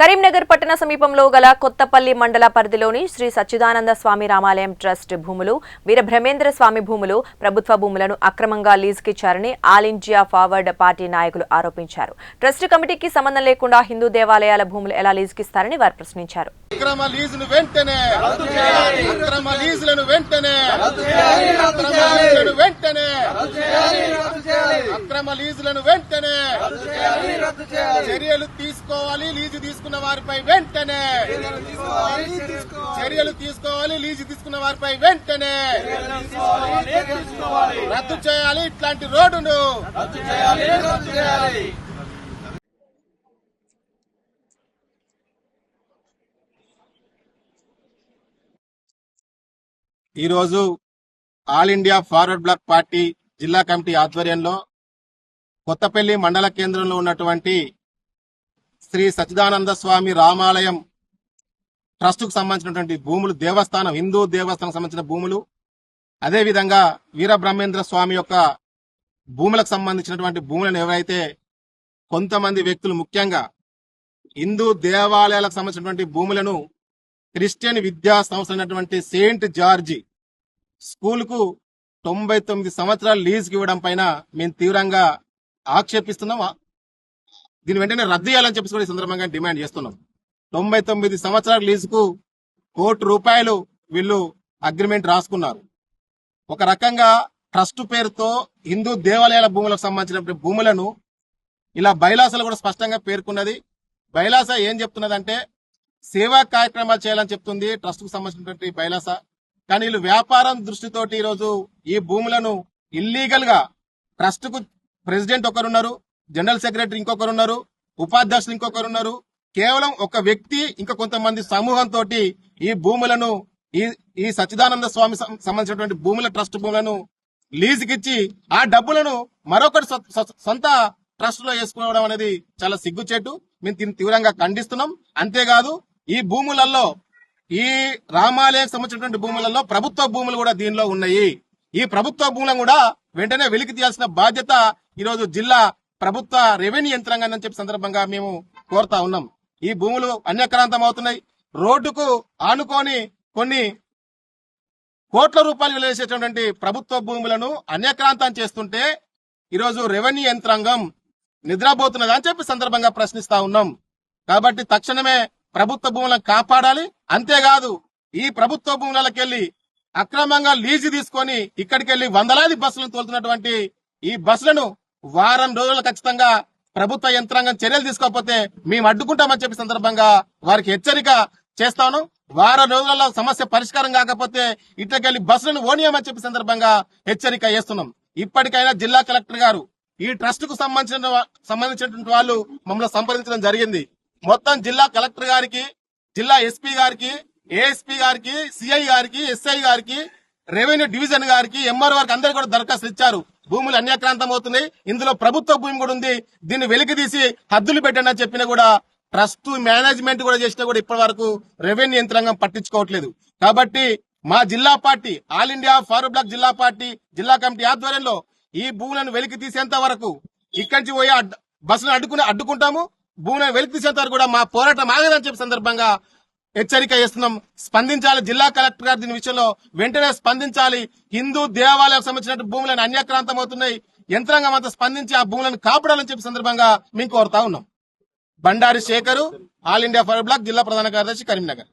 కరీంనగర్ పట్టణ సమీపంలో గల కొత్తపల్లి మండల పరిధిలోని శ్రీ సచ్చిదానంద స్వామి రామాలయం ట్రస్ట్ భూములు వీరభ్రమేంద్ర స్వామి భూములు ప్రభుత్వ భూములను అక్రమంగా లీజుకిచ్చారని ఆల్ ఇండియా ఫార్వర్డ్ పార్టీ నాయకులు ఆరోపించారు. ట్రస్ట్ కమిటీకి సంబంధం లేకుండా హిందూ దేవాలయాల భూములు ఎలా లీజుకిస్తారని వారు ప్రశ్నించారు. అక్రమ వెంటనే అక్రమ లీజులను వెంటనే వెంటనే. అక్రమ లీజులను వెంటనే చర్యలు తీసుకోవాలి లీజు తీసుకున్న వారిపై వెంటనే చర్యలు తీసుకోవాలి లీజు తీసుకున్న వారిపై వెంటనే రద్దు చేయాలి ఇట్లాంటి రోడ్డును. ఈరోజు All India Forward Bloc Party జిల్లా కమిటీ ఆధ్వర్యంలో కొత్తపల్లి మండల కేంద్రంలో ఉన్నటువంటి శ్రీ సచ్చిదానంద స్వామి రామాలయం ట్రస్టుకు సంబంధించినటువంటి భూములు దేవస్థానం హిందూ దేవస్థానం సంబంధించిన భూములు అదేవిధంగా వీర బ్రహ్మేంద్ర స్వామి యొక్క భూములకు సంబంధించినటువంటి భూములను ఎవరైతే కొంతమంది వ్యక్తులు ముఖ్యంగా హిందూ దేవాలయాలకు సంబంధించినటువంటి భూములను క్రిస్టియన్ విద్యా సంస్థ అయినటువంటి సెయింట్ జార్జి స్కూల్కు తొంభై తొమ్మిది సంవత్సరాలు లీజుకి ఇవ్వడం పైన మేము తీవ్రంగా ఆక్షేపిస్తున్నాం దీని వెంటనే రద్దు చేయాలని చెప్పి కూడా ఈ సందర్భంగా డిమాండ్ చేస్తున్నాం. తొంభై తొమ్మిది సంవత్సరాల లీజుకు కోటి రూపాయలు వీళ్ళు అగ్రిమెంట్ రాసుకున్నారు. ఒక రకంగా ట్రస్ట్ పేరుతో హిందూ దేవాలయాల భూములకు సంబంధించిన భూములను ఇలా బైలాసలు కూడా స్పష్టంగా పేర్కొన్నది. బైలాస ఏం చెప్తున్నదంటే సేవా కార్యక్రమాలు చేయాలని చెప్తుంది ట్రస్ట్కు సంబంధించినటువంటి బైలాస. కానీ వీళ్ళు వ్యాపారం దృష్టితోటి ఈరోజు ఈ భూములను ఇల్లీగల్గా ట్రస్ట్కు ప్రెసిడెంట్ ఒకరున్నారు జనరల్ సెక్రటరీ ఇంకొకరు ఉన్నారు ఉపాధ్యక్షులు ఇంకొకరు ఉన్నారు కేవలం ఒక వ్యక్తి ఇంకా కొంతమంది సమూహంతో ఈ భూములను ఈ ఈ సచ్చిదానంద స్వామి సంబంధించినటువంటి భూముల ట్రస్ట్ భూములను లీజుకిచ్చి ఆ డబ్బులను మరొకటి సొంత ట్రస్ట్లో వేసుకోవడం అనేది చాలా సిగ్గుచేటు. మేము దీన్ని తీవ్రంగా ఖండిస్తున్నాం. అంతేకాదు ఈ భూములలో ఈ రామాలయం సంబంధించినటువంటి భూములలో ప్రభుత్వ భూములు కూడా దీనిలో ఉన్నాయి. ఈ ప్రభుత్వ భూములను కూడా వెంటనే వెలికి తీయాల్సిన బాధ్యత ఈరోజు జిల్లా ప్రభుత్వ రెవెన్యూ యంత్రాంగం అని చెప్పి సందర్భంగా మేము కోరుతా ఉన్నాం. ఈ భూములు అన్యక్రాంతం అవుతున్నాయి రోడ్డుకు ఆనుకొని కొన్ని కోట్ల రూపాయలు విలువేసేటువంటి ప్రభుత్వ భూములను అన్యక్రాంతం చేస్తుంటే ఈరోజు రెవెన్యూ యంత్రాంగం నిద్రపోతున్నదా అని చెప్పి సందర్భంగా ప్రశ్నిస్తా ఉన్నాం. కాబట్టి తక్షణమే ప్రభుత్వ భూములను కాపాడాలి. అంతేకాదు ఈ ప్రభుత్వ భూములకెళ్ళి అక్రమంగా లీజు తీసుకొని ఇక్కడికి వెళ్ళి వందలాది బస్సులను తోలుతున్నటువంటి ఈ బస్సులను వారం రోజులు ఖచ్చితంగా ప్రభుత్వ యంత్రాంగం చర్యలు తీసుకోకపోతే మేము అడ్డుకుంటామని చెప్పి సందర్భంగా వారికి హెచ్చరిక చేస్తాను. వారం రోజులలో సమస్య పరిష్కారం కాకపోతే ఇట్లకెళ్ళి బస్సులను ఓనియమని చెప్పి సందర్భంగా హెచ్చరిక చేస్తున్నాం. ఇప్పటికైనా జిల్లా కలెక్టర్ గారు ఈ ట్రస్ట్కు సంబంధించిన సంబంధించినటువంటి వాళ్ళు మమ్మల్ని సంప్రదించడం జరిగింది. మొత్తం జిల్లా కలెక్టర్ గారికి జిల్లా ఎస్పీ గారికి ఏఎస్పీ గారికి సిఐ గారికి ఎస్ఐ గారికి రెవెన్యూ డివిజన్ గారికి ఎంఆర్ గారికి అందరు కూడా దరఖాస్తు ఇచ్చారు. భూములు అన్యాక్రాంతం అవుతున్నాయి ఇందులో ప్రభుత్వ భూమి కూడా ఉంది. దీన్ని వెలికి తీసి హద్దులు పెట్టండి అని చెప్పినా కూడా ట్రస్ట్ మేనేజ్మెంట్ కూడా చేసినా కూడా ఇప్పటి వరకు రెవెన్యూ యంత్రాంగం పట్టించుకోవట్లేదు. కాబట్టి మా జిల్లా party All India Forward Bloc జిల్లా పార్టీ జిల్లా కమిటీ ఆధ్వర్యంలో ఈ భూములను వెలికి తీసేంత వరకు ఇక్కడి నుంచి పోయి బస్సును అడ్డుకుని అడ్డుకుంటాము. భూములను వెలికి తీసేంత వరకు కూడా మా పోరాటం ఆగదని చెప్పి సందర్భంగా హెచ్చరిక చేస్తున్నాం. స్పందించాలి. జిల్లా కలెక్టర్ గారు దీని విషయంలో వెంటనే స్పందించాలి. హిందూ దేవాలయాలకు సంబంధించిన భూములను అన్యాక్రాంతం అవుతున్నాయి. యంత్రాంగం అంతా స్పందించి ఆ భూములను కాపాడాలని చెప్పి సందర్భంగా మేము కోరుతా ఉన్నాం. Bandari Shekhar All India Forward Bloc జిల్లా ప్రధాన కార్యదర్శి కరీంనగర్.